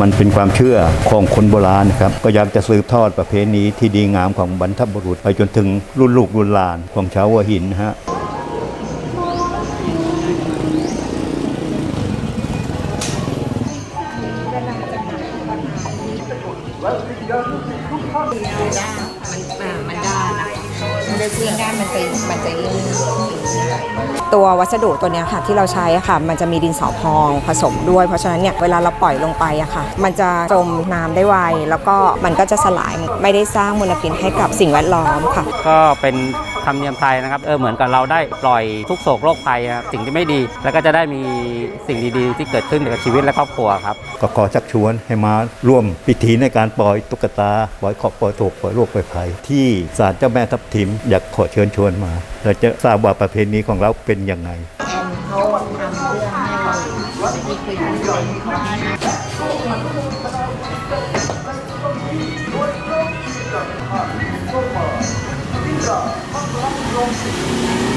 มันเป็นความเชื่อของคนโบราณครับก็อยากจะสืบทอดประเพณีที่ดีงามของบรรพบุรุษ ไปจนถึงรุ่นลูกรุ่นหลานของชาวหัวหินฮะมันด้านะ มันด้านมันจะมันจะยิ่งตัววัสดุตัวนี้ค่ะที่เราใช้ค่ะ มันจะมีดินสอพองผสมด้วย เพราะฉะนั้นเนี่ยเวลาเราปล่อยลงไปอะค่ะ มันจะจมน้ำได้ไวแล้วก็มันก็จะสลายไม่ได้สร้างมลพิษให้กับสิ่งแวดล้อมค่ะ ก็เป็น ธรรมเนียมไทยนะครับเออเหมือนกับเราได้ปล่อยทุกโศกโรคภัยนะครับสิ่งที่ไม่ดี แล้วก็จะได้มีสิ่งดีๆ ที่เกิดขึ้นกับชีวิตและครอบครัวครับก็ขอชักชวนให้มาร่วมพิธีในการปล่อยตุ๊กตาปล่อยขอบปล่อยโศกปล่อยโรคปล่อยภัย ที่ศาลเจ้าแม่ทับทิมอยากขอเชิญชวนมาเราจะทราบว่าประเพณีของเราเป็นยังไงเขาทำเพื่อให้นี่คือท่านเป็น Поздравим